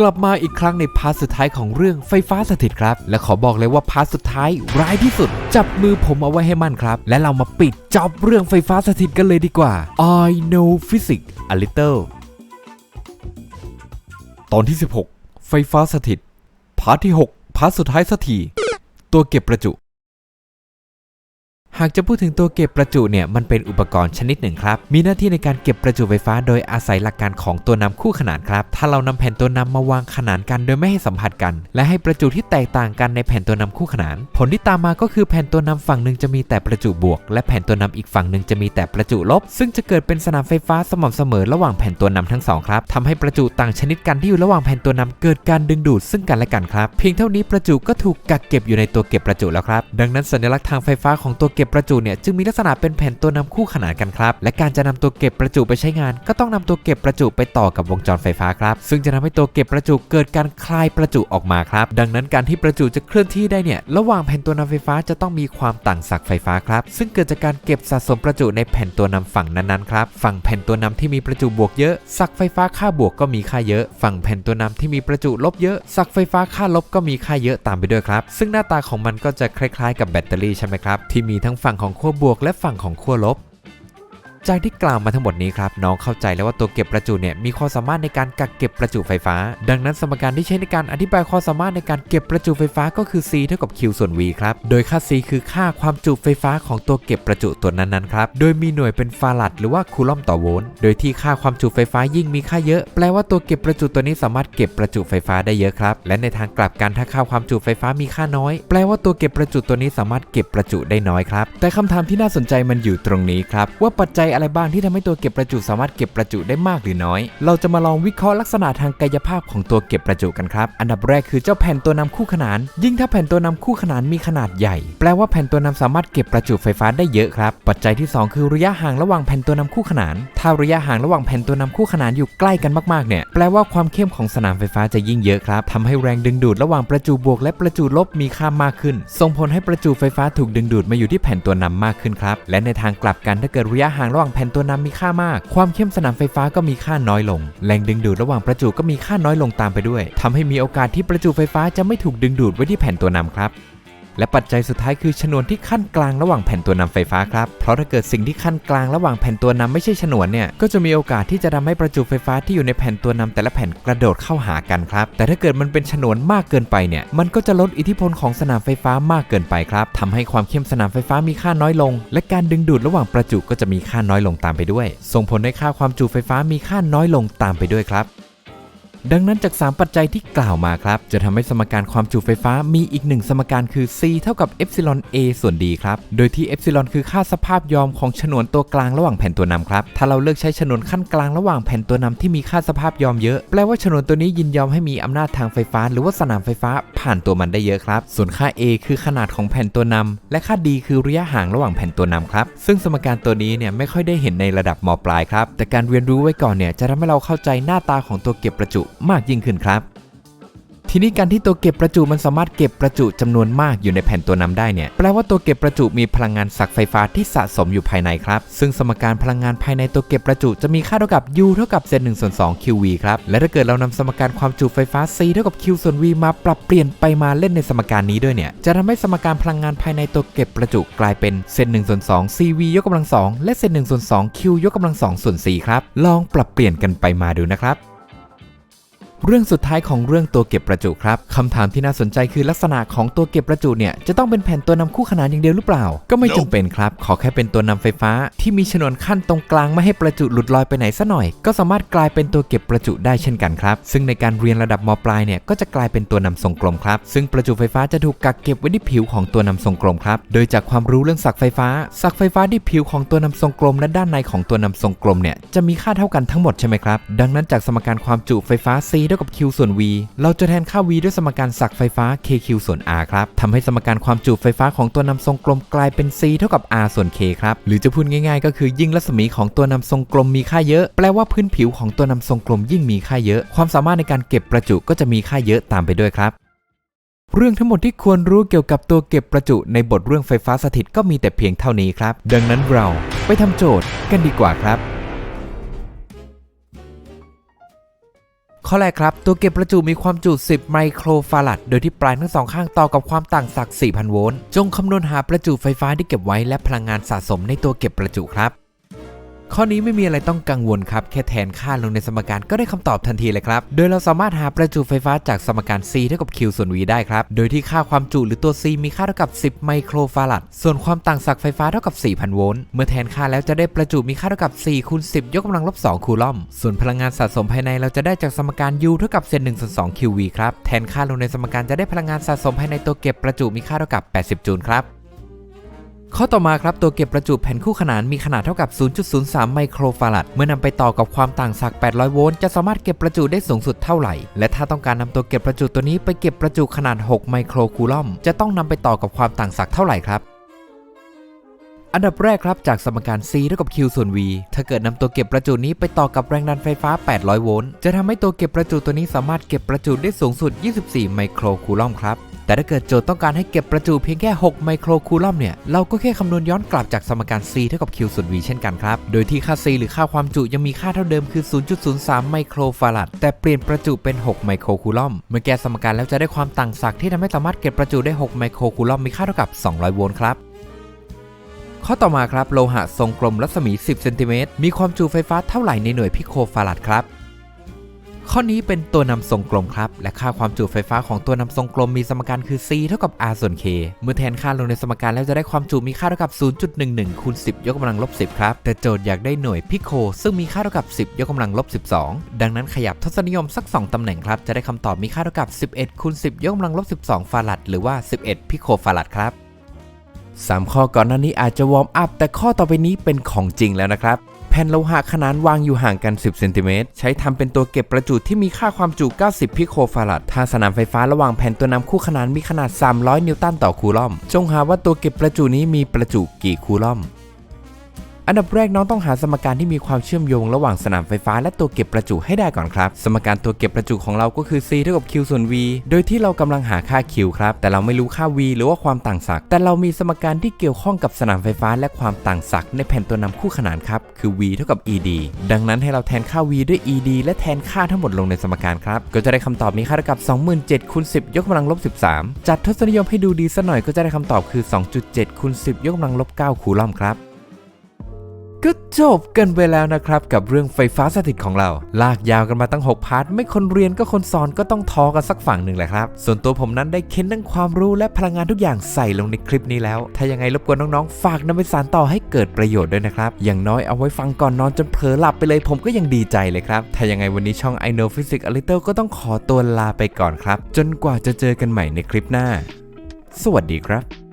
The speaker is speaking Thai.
กลับมาอีกครั้งในพาร์ทสุดท้ายของเรื่องไฟฟ้าสถิตครับ และขอบอกเลยว่าพาร์ทสุดท้ายร้ายที่สุด จับมือผมเอาไว้ให้มั่นครับ และเรามาปิดจอบเรื่องไฟฟ้าสถิตกันเลยดีกว่า I know physics a little ตอนที่ 16 ไฟฟ้าสถิตพาร์ทที่ 6พาร์ทสุดท้ายสักทีตัวเก็บประจุ หากจะพูดถึงตัวเก็บประจุเนี่ยมันเป็นอุปกรณ์ชนิดหนึ่งครับ มีหน้าที่ในการเก็บประจุไฟฟ้าโดยอาศัยหลักการของตัวนำคู่ขนานครับ ถ้าเรานำแผ่นตัวนำมาวางขนานกันโดยไม่ให้สัมผัสกัน และให้ประจุที่แตกต่างกันในแผ่นตัวนำคู่ขนาน ผลที่ตามมาก็คือแผ่นตัวนำฝั่งหนึ่งจะมีแต่ประจุบวก และแผ่นตัวนำอีกฝั่งหนึ่งจะมีแต่ประจุลบ ซึ่งจะเกิดเป็นสนามไฟฟ้าสม่ำเสมอระหว่างแผ่นตัวนำทั้งสองครับทำให้ประจุต่างชนิดกันที่อยู่ระหว่างแผ่นตัวนำเกิดการดึงดูดซึ่งกันและกันครับ เพียงเท่านี้ประจุก็ถูกกักเก็บอยู่ในตัวเก็บประจุแล้วครับ ดังนั้นสัญลักษณ์ทางไฟฟ้าของตัวเก็บประจุเนี่ยจึงมีลักษณะเป็นแผ่นตัวนำคู่ขนานกันครับ และการจะนำตัวเก็บประจุไปใช้งาน ก็ต้องนำตัวเก็บประจุไปต่อกับวงจรไฟฟ้าครับ ซึ่งจะทำให้ตัวเก็บประจุเกิดการคลายประจุออกมาครับ ดังนั้นการที่ประจุจะเคลื่อนที่ได้เนี่ยระหว่างแผ่นตัวนำไฟฟ้าจะต้องมีความต่างศักย์ไฟฟ้าครับ ซึ่งเกิดจากการเก็บสะสมประจุในแผ่นตัวนำฝั่งนั้นๆครับฝั่งแผ่นตัวนำที่มีประจุบวกเยอะศักย์ไฟฟ้าค่าบวกก็มีค่าเยอะ ฝั่งแผ่นตัวนำที่มีประจุลบเยอะศักย์ไฟฟ้าค่าลบก็มีค่าเยอะตามไปด้วยครับ ซึ่งหน้าตาของมันก็จะคล้ายๆ กับแบตเตอรี่ใช่ไหมครับที่มีทั้งฝั่งของขั้วบวกและฝั่งของขั้วลบ จากที่กล่าวมาทั้งหมดนี้ครับน้องเข้าใจแล้วว่าตัวเก็บประจุเนี่ยมีความสามารถในการกักเก็บประจุไฟฟ้า ดังนั้นสมการที่ใช้ในการอธิบายความสามารถในการเก็บประจุไฟฟ้าก็คือ C เท่ากับ Q ส่วน V ครับ โดยค่า C คือค่าความจุไฟฟ้าของตัวเก็บประจุตัวนั้นๆครับ โดยมีหน่วยเป็นฟาราดหรือว่าคูลอมต่อโวลต์ โดยที่ค่าความจุไฟฟ้ายิ่งมีค่าเยอะ แปลว่าตัวเก็บประจุตัวนี้สามารถเก็บประจุไฟฟ้าได้เยอะครับ และในทางกลับกันถ้าค่าความจุไฟฟ้ามีค่าน้อย แปลว่าตัวเก็บประจุตัวนี้สามารถเก็บประจุได้น้อยครับ แต่คำถามที่น่าสนใจมันอยู่ตรงนี้ครับว่าปัจจัยอะไรบ้างที่ทำให้ตัวเก็บประจุสามารถเก็บประจุได้มากหรือน้อย เราจะมาลองวิเคราะห์ลักษณะทางกายภาพของตัวเก็บประจุกันครับ อันดับแรกคือเจ้าแผ่นตัวนำคู่ขนาน ยิ่งถ้าแผ่นตัวนำคู่ขนานมีขนาดใหญ่ แปลว่าแผ่นตัวนำสามารถเก็บประจุไฟฟ้าได้เยอะครับ ปัจจัยที่ 2 คือระยะห่างระหว่างแผ่นตัวนำคู่ขนาน ถ้าระยะห่างระหว่างแผ่นตัวนำคู่ขนานอยู่ใกล้กันมากๆเนี่ย แปลว่าความเข้มของสนามไฟฟ้าจะยิ่งเยอะครับทำให้แรงดึงดูดระหว่างประจุบวกและประจุลบมีค่ามากขึ้น ส่งผลให้ประจุไฟฟ้าถูกดึงดูดมาอยู่ที่แผ่นตัวนำมากขึ้นครับ และในทางกลับกันถ้าเกิดระยะห่างระหว่างแผ่นตัวนำมีค่ามาก ความเข้มสนามไฟฟ้าก็มีค่าน้อยลง แรงดึงดูดระหว่างประจุก็มีค่าน้อยลงตามไปด้วยทำให้มีโอกาสที่ประจุไฟฟ้าจะไม่ถูกดึงดูดไว้ที่แผ่นตัวนำครับ และปัจจัยสุดท้ายคือชนวนที่ขั้นกลางระหว่างแผ่นตัวนำไฟฟ้าครับ เพราะถ้าเกิดสิ่งที่ขั้นกลางระหว่างแผ่นตัวนำไม่ใช่ชนวนเนี่ย ก็จะมีโอกาสที่จะทำให้ประจุไฟฟ้าที่อยู่ในแผ่นตัวนำแต่ละแผ่นกระโดดเข้าหากันครับ แต่ถ้าเกิดมันเป็นชนวนมากเกินไปเนี่ย มันก็จะลดอิทธิพลของสนามไฟฟ้ามากเกินไปครับทำให้ความเข้มสนามไฟฟ้ามีค่าน้อยลง และการดึงดูดระหว่างประจุก็จะมีค่าน้อยลงตามไปด้วย ส่งผลให้ค่าความจุไฟฟ้ามีค่าน้อยลงตามไปด้วยครับ ดังนั้นจาก 3 ปัจจัยที่กล่าวมาครับ จะทำให้สมการความจุไฟฟ้ามีอีกหนึ่งสมการคือ C เท่ากับเอ p ซิลอน A ส่วน D ครับ โดยที่เอ p ซิลอนคือค่าสภาพยอมของฉนวนตัวกลางระหว่างแผ่นตัวนำครับ ถ้าเราเลือกใช้ฉนวนขั้นกลางระหว่างแผ่นตัวนำที่มีค่าสภาพยอมเยอะ แปลว่าฉนวนตัวนี้ยินยอมให้มีอำนาจทางไฟฟ้า หรือว่าสนามไฟฟ้าผ่านตัวมันได้เยอะครับ ส่วนค่า A คือขนาดของแผ่นตัวนำและค่า D คือระยะห่างระหว่างแผ่นตัวนำครับ ซึ่งสมการตัวนี้เนี่ยไม่ค่อยได้เห็นในระดับมปลายครับ แต่การเรียนรู้ไว้ก่อนเนี่ยจะทำให้เราเข้าใจหน้าตาของตัวเก็บประจุมากยิ่งขึ้นครับ ทีนี้การที่ตัวเก็บประจุมันสามารถเก็บประจุจำนวนมากอยู่ในแผ่นตัวนำได้เนี่ยแปลว่าตัวเก็บประจุมีพลังงานศักไฟฟ้าที่สะสมอยู่ภายในครับ ซึ่งสมการพลังงานภายในตัวเก็บประจุจะมีค่าเท่ากับ U เท่ากับเศษ1ส่วน2 QV ครับและถ้าเกิดเรานำสมการความจุไฟฟ้า C เท่ากับ Q ส่วน V มาปรับเปลี่ยนไปมาเล่นในสมการนี้ด้วยเนี่ยจะทำให้สมการพลังงานภายในตัวเก็บประจุกลายเป็นเศษ1ส่วน2 CV ยกกำลัง2และเศษ1ส่วน2 Q ยกกำลัง2ส่วน4ครับลองปรับเปลี่ยนกันไปมาดูนะครับ เรื่องสุดท้ายของเรื่องตัวเก็บประจุครับคำถามที่น่าสนใจคือลักษณะของตัวเก็บประจุเนี่ยจะต้องเป็นแผ่นตัวนำคู่ขนานอย่างเดียวหรือเปล่า ก็ไม่จำเป็นครับ ขอแค่เป็นตัวนำไฟฟ้า ที่มีชนวนขั้นตรงกลางไม่ให้ประจุหลุดลอยไปไหนซะหน่อย ก็สามารถกลายเป็นตัวเก็บประจุได้เช่นกันครับ ซึ่งในการเรียนระดับมปลายเนี่ยก็จะกลายเป็นตัวนำทรงกลมครับ ซึ่งประจุไฟฟ้าจะถูกกักเก็บไว้ที่ผิวของตัวนำทรงกลมครับ โดยจากความรู้เรื่องศักไฟฟ้าศักไฟฟ้าที่ผิวของตัวนำทรงกลมและด้านในของตัวนำทรงกลมเนี่ยจะมีค่าเท่ากันทั้งหมดใช่ไหมครับดังนั้นจากสมการความจุไฟฟ้า C เท่ากับ Q ส่วน V เราจะแทนค่า V ด้วยสมการศักย์ไฟฟ้า KQ ส่วน R ครับทำให้สมการความจุไฟฟ้าของตัวนำทรงกลมกลายเป็น C เท่ากับ R ส่วน K ครับ หรือจะพูดง่ายๆ ก็คือยิ่งรัศมีของตัวนำทรงกลมมีค่าเยอะ แปลว่าพื้นผิวของตัวนำทรงกลมยิ่งมีค่าเยอะ ความสามารถในการเก็บประจุก็จะมีค่าเยอะตามไปด้วยครับเรื่องทั้งหมดที่ควรรู้เกี่ยวกับตัวเก็บประจุในบทเรื่องไฟฟ้าสถิตก็มีแต่เพียงเท่านี้ครับ ดังนั้นเราไปทำโจทย์กันดีกว่าครับ ข้อแรกครับ ตัวเก็บประจุมีความจุ 10 ไมโครฟาราด โดยที่ปลายทั้งสองข้างต่อกับความต่างศักย์4,000 โวลต์ จงคำนวณหาประจุไฟฟ้าที่เก็บไว้และพลังงานสะสมในตัวเก็บประจุครับ ข้อนี้ไม่มีอะไรต้องกังวลครับ แค่แทนค่าลงในสมการก็ได้คำตอบทันทีเลยครับ โดยเราสามารถหาประจุไฟฟ้าจากสมการ C เท่ากับ Q ส่วน V ได้ครับ โดยที่ค่าความจุหรือตัว C มีค่าเท่ากับ 10 ไมโครฟาราด ส่วนความต่างศักย์ไฟฟ้าเท่ากับ 4,000 โวลต์ เมื่อแทนค่าแล้วจะได้ประจุมีค่าเท่ากับ4คูณ10 ยกกำลังลบ 2 คูลอม ส่วนพลังงานสะสมภายในเราจะได้จากสมการ U เท่ากับเศษ1ส่วน2 QV ครับ แทนค่าลงในสมการจะได้พลังงานสะสมภายในตัวเก็บประจุมีค่าเท่ากับ 80 จูลครับ ข้อต่อมาครับตัวเก็บประจุแผ่นคู่ขนานมีขนาดเท่ากับ 0.03 ไมโครฟาราดเมื่อนำไปต่อกับความต่างศักย์800 โวลต์จะสามารถเก็บประจุได้สูงสุดเท่าไหร่ และถ้าต้องการนำตัวเก็บประจุตัวนี้ไปเก็บประจุขนาด 6 ไมโครคูลอมจะต้องนำไปต่อกับความต่างศักย์เท่าไหร่ครับอันดับแรกครับจากสมการ C เท่ากับ Q ส่วน V ถ้าเกิดนำตัวเก็บประจุนี้ไปต่อกับแรงดันไฟฟ้า 800 โวลต์ จะทำให้ตัวเก็บประจุตัวนี้สามารถเก็บประจุได้สูงสุด 24 ไมโครคูลอมครับ แต่ถ้าเกิดโจทย์ต้องการให้เก็บประจุเพียงแค่ 6 ไมโครคูลอมเนี่ย เราก็แค่คำนวณย้อนกลับจากสมการ C เท่ากับ Q ส่วน V เช่นกันครับ โดยที่ค่า C หรือค่าความจุยังมีค่าเท่าเดิมคือ 0.03 ไมโครฟาราด แต่เปลี่ยนประจุเป็น 6 ไมโครคูลอม เมื่อแก้สมการแล้วจะได้ความต่างศักย์ที่ทำให้สามารถเก็บประจุได้ 6 ไมโครคูลอมมีค่าเท่ากับ 200 โวลต์ครับข้อต่อมาครับโลหะทรงกลมรัศมี 10 เซนติเมตรมีความจุไฟฟ้าเท่าไหร่ในหน่วยพิโคฟาราดครับ ข้อนี้เป็นตัวนำทรงกลมครับ และค่าความจุไฟฟ้าของตัวนำทรงกลมมีสมการคือ C เท่ากับ R ส่วน K เมื่อแทนค่าลงในสมการแล้วจะได้ความจุมีค่าเท่ากับ 0.11คูณ10 ยกกำลังลบ 10 ครับ แต่โจทย์อยากได้หน่วยพิโค ซึ่งมีค่าเท่ากับ 10 ยกกำลังลบ 12 ดังนั้นขยับทศนิยมสัก 2ตำแหน่งครับ จะได้คำตอบมีค่าเท่ากับ 11คูณ10 ยกกำลังลบ 12 ฟาราดหรือว่า 11 พิโคฟาราดครับ3ข้อก่อนหน้านี้อาจจะวอร์มอัพแต่ข้อต่อไปนี้เป็นของจริงแล้วนะครับ ผ่นโลหะขนานวางอยู่ห่างกัน 10 เซนติเมตร ใช้ทำเป็นตัวเก็บประจุที่มีค่าความจุ 90 พิโคฟาราดถ้าสนามไฟฟ้าระหว่างแผ่นตัวนำคู่ขนานมีขนาด 300 นิวตันต่อคูลอม จงหาว่าตัวเก็บประจุนี้มีประจุกี่คูลอม อันดับแรกน้องต้องหาสมการที่มีความเชื่อมโยงระหว่างสนามไฟฟ้าและตัวเก็บประจุให้ได้ก่อนครับ สมการตัวเก็บประจุของเราก็คือ C เท่ากับ Q ส่วน V โดยที่เรากำลังหาค่า Q ครับ แต่เราไม่รู้ค่า V หรือว่าความต่างศักย์แต่เรามีสมการที่เกี่ยวข้องกับสนามไฟฟ้าและความต่างศักย์ในแผ่นตัวนำคู่ขนานครับ คือ V เท่ากับ ED ดังนั้นให้เราแทนค่า V ด้วย ED และแทนค่าทั้งหมดลงในสมการครับ ก็จะได้คำตอบมีค่าเท่ากับ 27,000คูณ10 ยกกำลังลบ 13 จัดทศนิยมให้ดูดีซะหน่อยก็จะได้คำตอบคือ 2.7คูณ10 ยกกำลังลบ 9 คูลอมครับ ก็จบกันไปแล้วนะครับ กับเรื่องไฟฟ้าสถิตของเรา ลากยาวกันมาตั้ง 6 พาร์ท ไม่คนเรียนก็คนสอนก็ต้องท้อกันสักฝั่งหนึ่งแหละครับ ส่วนตัวผมนั้นได้เค้นทั้งความรู้และพลังงานทุกอย่างใส่ลงในคลิปนี้แล้ว ถ้ายังไงรบกวนน้องๆ ฝากนำไปสานต่อให้เกิดประโยชน์ด้วยนะครับ อย่างน้อยเอาไว้ฟังก่อนนอนจนเผลอหลับไปเลยผมก็ยังดีใจเลยครับ ถ้ายังไงวันนี้ช่อง I know physics a little ก็ต้องขอตัวลาไปก่อนครับ จนกว่าจะเจอกันใหม่ในคลิปหน้า สวัสดีครับ